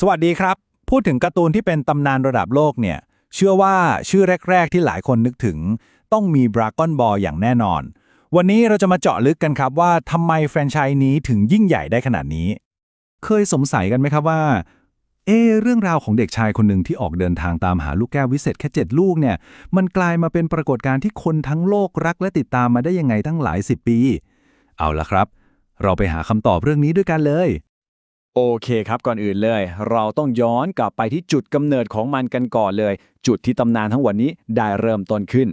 สวัสดีครับ พูดถึงการ์ตูนที่เป็นตำนานระดับโลกเนี่ย เชื่อว่าชื่อแรก ๆ ที่หลายคนนึกถึง ต้องมี Dragon Ball อย่างแน่นอน วันนี้เราจะมาเจาะลึกกันครับว่าทำไมแฟรนไชส์นี้ถึงยิ่งใหญ่ได้ขนาดนี้ เคยสงสัยกันไหมครับว่า เอเรื่องราวของเด็กชายคนหนึ่งที่ออกเดินทางตามหาลูกแก้ววิเศษแค่เจ็ดลูกเนี่ย มันกลายมาเป็นปรากฏการณ์ที่คนทั้งโลกรักและติดตามมาได้ยังไงตั้งหลายสิบปี เอาละครับ เราไปหาคำตอบเรื่องนี้ด้วยกันเลย โอเคครับก่อนอื่นเลย เราต้องย้อนกลับไปที่จุดกำเนิดของมันกันก่อนเลย จุดที่ตำนานทั้งหมดนี้ได้เริ่มต้นขึ้น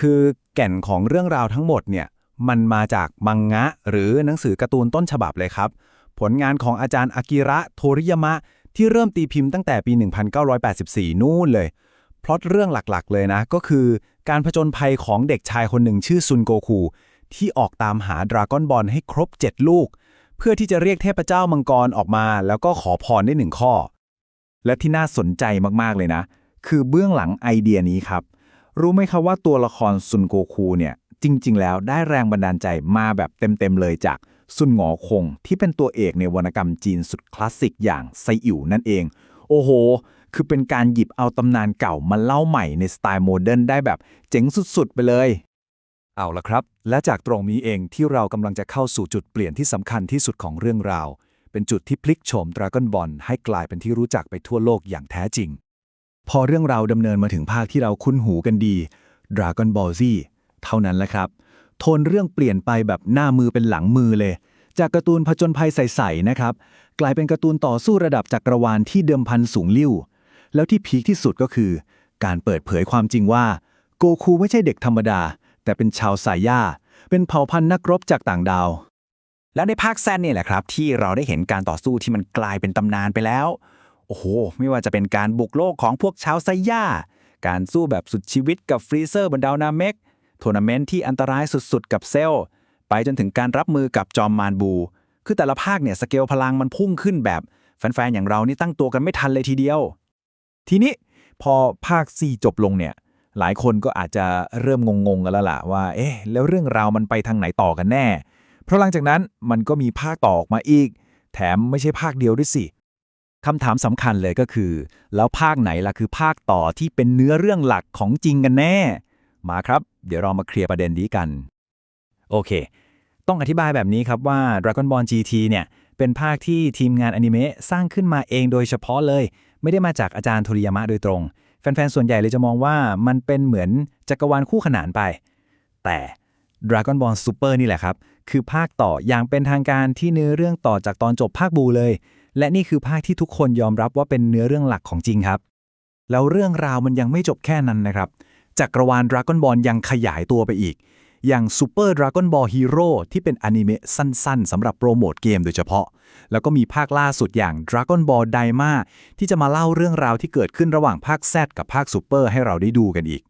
คือแก่นของเรื่องราวทั้งหมดเนี่ยมันมาจากมังงะ หรือหนังสือการ์ตูนต้นฉบับเลยครับ ผลงานของอาจารย์อากิระโทริยามะ ที่เริ่มตีพิมพ์ตั้งแต่ปี 1984 นู่นเลยพล็อตเรื่องหลักๆ เลยนะ ก็คือการผจญภัยของเด็กชายคนหนึ่งชื่อซุนโกคูที่ออกตามหาดราก้อนบอลให้ครบ 7 ลูก เพื่อที่จะเรียกเทพเจ้ามังกรออกมา แล้วก็ขอพรได้หนึ่งข้อ และที่น่าสนใจมากๆเลยนะ คือเบื้องหลังไอเดียนี้ครับ รู้ไหมครับว่าตัวละครซุนโกคูเนี่ย จริง ๆ แล้วได้แรงบันดาลใจมาแบบเต็ม ๆ เลยจากซุนหงอคง ที่เป็นตัวเอกในวรรณกรรมจีนสุดคลาสสิกอย่างไซอิ๋วนั่นเอง โอ้โห คือเป็นการหยิบเอาตำนานเก่ามาเล่าใหม่ในสไตล์โมเดิร์นได้แบบเจ๋งสุด ๆ ไปเลย เอาละครับ และจากตรงนี้เองที่เรากำลังจะเข้าสู่จุดเปลี่ยนที่สำคัญที่สุดของเรื่องราว เป็นจุดที่พลิกโฉมดราก้อนบอลให้กลายเป็นที่รู้จักไปทั่วโลกอย่างแท้จริง พอเรื่องราวดำเนินมาถึงภาคที่เราคุ้นหูกันดี Dragon Ball Z เท่านั้นแหละครับ โทนเรื่องเปลี่ยนไปแบบหน้ามือเป็นหลังมือเลย จากการ์ตูนผจญภัยใสๆนะครับ กลายเป็นการ์ตูนต่อสู้ระดับจักรวาลที่เดิมพันสูงลิ่วแล้วที่พีคที่สุดก็คือ การเปิดเผยความจริงว่า โกคูไม่ใช่เด็กธรรมดา แต่เป็นชาวสายย่า เป็นเผ่าพันธุ์นักรบจากต่างดาว แล้วในภาคแซนนี่แหละครับ ที่เราได้เห็นการต่อสู้ที่มันกลายเป็นตำนานไปแล้ว โอ้โห ไม่ว่าจะเป็นการบุกโลกของพวกชาวไซย่า การสู้แบบสุดชีวิตกับฟรีเซอร์บนดาวนาเมกทัวร์นาเมนต์ที่อันตรายสุดๆ กับเซลไปจนถึงการรับมือกับจอมมารบู คือแต่ละภาคเนี่ยสเกลพลังมันพุ่งขึ้นแบบ แฟนๆ อย่างเรานี่ตั้งตัวกันไม่ทันเลยทีเดียว ทีนี้พอภาค 4 จบลงเนี่ย หลายคนก็อาจจะเริ่มงงๆกันแล้วล่ะว่า เอ๊ะ แล้วเรื่องราวมันไปทางไหนต่อกันแน่ เพราะหลังจากนั้นมันก็มีภาคต่อออกมาอีก แถมไม่ใช่ภาคเดียวด้วยสิคำถามสำคัญเลยก็คือ แล้วภาคไหนล่ะคือภาคต่อที่เป็นเนื้อเรื่องหลักของจริงกันแน่ มาครับ เดี๋ยวเรามาเคลียร์ประเด็นนี้กัน โอเค ต้องอธิบายแบบนี้ครับว่า Dragon Ball GT เนี่ยเป็นภาคที่ทีมงานอนิเมะสร้างขึ้นมาเองโดยเฉพาะเลย ไม่ได้มาจากอาจารย์โทริยามะโดยตรง แฟนๆ ส่วนใหญ่เลยจะมองว่ามันเป็นเหมือนจักรวาลคู่ขนานไป แต่ Dragon Ball Super นี่แหละครับ คือภาคต่ออย่างเป็นทางการที่เนื้อเรื่องต่อจากตอนจบภาคบูเลย และนี่คือภาคที่ทุกคนยอมรับว่าเป็นเนื้อเรื่องหลักของจริงครับ แล้วเรื่องราวมันยังไม่จบแค่นั้นนะครับจักรวาล Dragon Ball ยังขยายตัวไปอีก อย่าง Super Dragon Ball Hero ที่เป็นอนิเมะสั้นๆสำหรับโปรโมทเกมโดยเฉพาะ แล้วก็มีภาคล่าสุดอย่าง Dragon Ball Daima ที่จะมาเล่าเรื่องราวที่เกิดขึ้นระหว่างภาค Z กับภาค Super ให้เราได้ดูกันอีก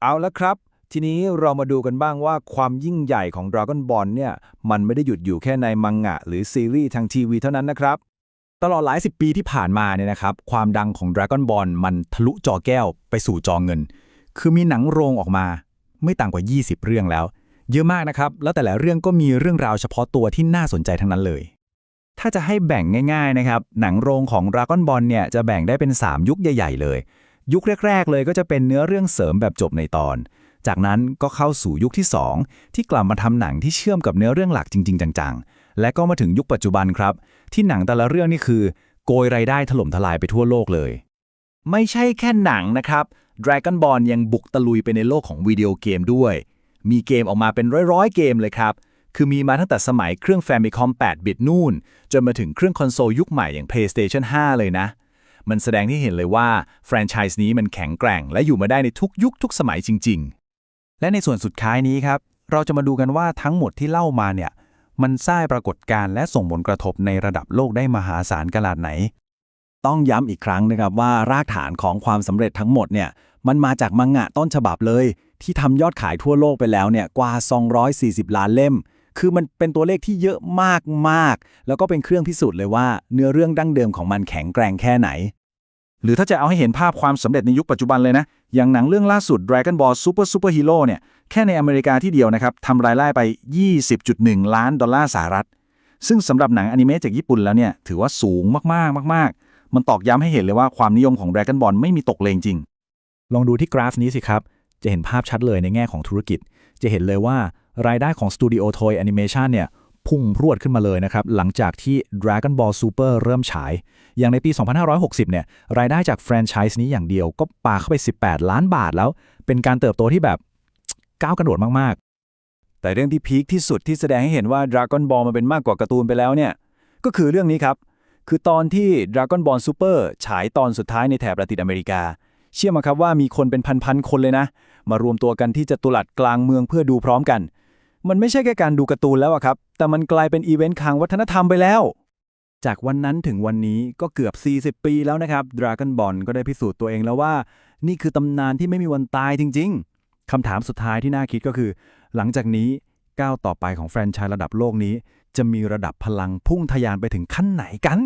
เอาละครับ ทีนี้เรามาดูกันบ้างว่าความยิ่งใหญ่ของ Dragon Ball เนี่ยมันไม่ได้หยุดอยู่แค่ในมังงะ หรือซีรีส์ทางทีวีเท่านั้นนะครับตลอดหลายสิบปีที่ผ่านมาเนี่ยนะครับ ความดังของ Dragon Ball มันทะลุจอแก้วไปสู่จอเงิน คือมีหนังโรงออกมา ไม่ต่ำกว่า 20 เรื่องแล้ว เยอะมากนะครับ แล้วแต่ละเรื่องก็มีเรื่องราวเฉพาะตัวที่น่าสนใจทั้งนั้นเลย ถ้าจะให้แบ่งง่ายๆนะครับ หนังโรงของ Dragon Ball เนี่ยจะแบ่งได้เป็น 3 ยุคใหญ่ ๆ เลย ยุคแรก ๆ เลยก็จะเป็นเนื้อเรื่องเสริมแบบจบในตอน จากนั้นก็เข้าสู่ยุคที่ 2 ที่กลับมาทำหนังที่เชื่อมกับเนื้อเรื่องหลักจริง ๆ จังๆ และก็มาถึงยุคปัจจุบันครับ ที่หนังแต่ละเรื่องนี่คือ โกยรายได้ถล่มทลายไปทั่วโลกเลย ไม่ใช่แค่หนังนะครับ Dragon Ball ยังบุกตะลุยไปในโลกของวิดีโอเกมด้วย มีเกมออกมาเป็นร้อยๆเกมเลยครับ คือมีมาตั้งแต่สมัยเครื่อง Famicom 8บิตนู่น จนมาถึงเครื่องคอนโซลยุคใหม่อย่าง PlayStation 5 เลยนะ มันแสดงที่เห็นเลยว่าแฟรนไชส์นี้มันแข็งแกร่ง และอยู่มาได้ในทุกยุคทุกสมัยจริง ๆ และในส่วนสุดท้ายนี้ครับ เราจะมาดูกันว่าทั้งหมดที่เล่ามาเนี่ย มันสร้างปรากฏการณ์และส่งผลกระทบในระดับโลกได้มหาศาลขนาดไหน ต้องย้ำอีกครั้งนะครับว่ารากฐานของความสำเร็จทั้งหมดเนี่ย มันมาจากมังงะต้นฉบับเลย ที่ทำยอดขายทั่วโลกไปแล้วเนี่ยกว่า 240 ล้านเล่ม คือมันเป็นตัวเลขที่เยอะมากมากๆแล้วก็เป็นเครื่องพิสูจน์เลยว่าเนื้อเรื่องดั้งเดิมของมันแข็งแกร่งแค่ไหน หรือถ้าจะเอาให้เห็นภาพความสำเร็จในยุคปัจจุบันเลยนะ อย่างหนังเรื่องล่าสุด Dragon Ball Super Super Hero เนี่ยแค่ในอเมริกาที่เดียวนะครับทำรายได้ไป 20.1 ล้านดอลลาร์สหรัฐซึ่งสำหรับหนังอนิเมะจากญี่ปุ่นแล้วเนี่ยถือว่าสูงมากๆมาก ๆ มันตอกย้ำให้เห็นเลยว่าความนิยมของ Dragon Ball ไม่มีตกเลงจริง ลองดูที่กราฟนี้สิครับ จะเห็นภาพชัดเลยในแง่ของธุรกิจ จะเห็นเลยว่ารายได้ของสตูดิโอทอยแอนิเมชันเนี่ยพุ่งพรวดขึ้นมาเลยนะครับ หลังจากที่ Dragon Ball Super เริ่มฉาย อย่างในปี 2560 เนี่ยรายได้จากแฟรนไชส์นี้อย่างเดียวก็ปาเข้าไป 18 ล้านบาทแล้ว เป็นการเติบโตที่แบบก้าวกระโดดมากแต่เรื่องที่พีคที่สุดที่แสดงให้เห็นว่า Dragon Ball มันเป็นมากกว่าการ์ตูนไปแล้วเนี่ยก็คือเรื่องนี้ครับ คือตอนที่ Dragon Ball Super ฉายตอนสุดท้ายในแถบละตินอเมริกา เชื่อมาครับว่ามีคนเป็นพันๆคนเลยนะ มารวมตัวกันที่จตุรัสกลางเมืองเพื่อดูพร้อมกัน มันไม่ใช่แค่การดูการ์ตูนแล้วอะครับ แต่มันกลายเป็นอีเวนต์ทางวัฒนธรรมไปแล้ว จากวันนั้นถึงวันนี้ก็เกือบ 40 ปีแล้วนะครับ Dragon Ball ก็ได้พิสูจน์ตัวเองแล้วว่า นี่คือตำนานที่ไม่มีวันตายจริง ๆคำถามสุดท้ายที่น่าคิดก็คือ หลังจากนี้ก้าวต่อไปของแฟรนไชส์ระดับโลกนี้ จะมีระดับพลังพุ่งทะยานไปถึงขั้นไหนกัน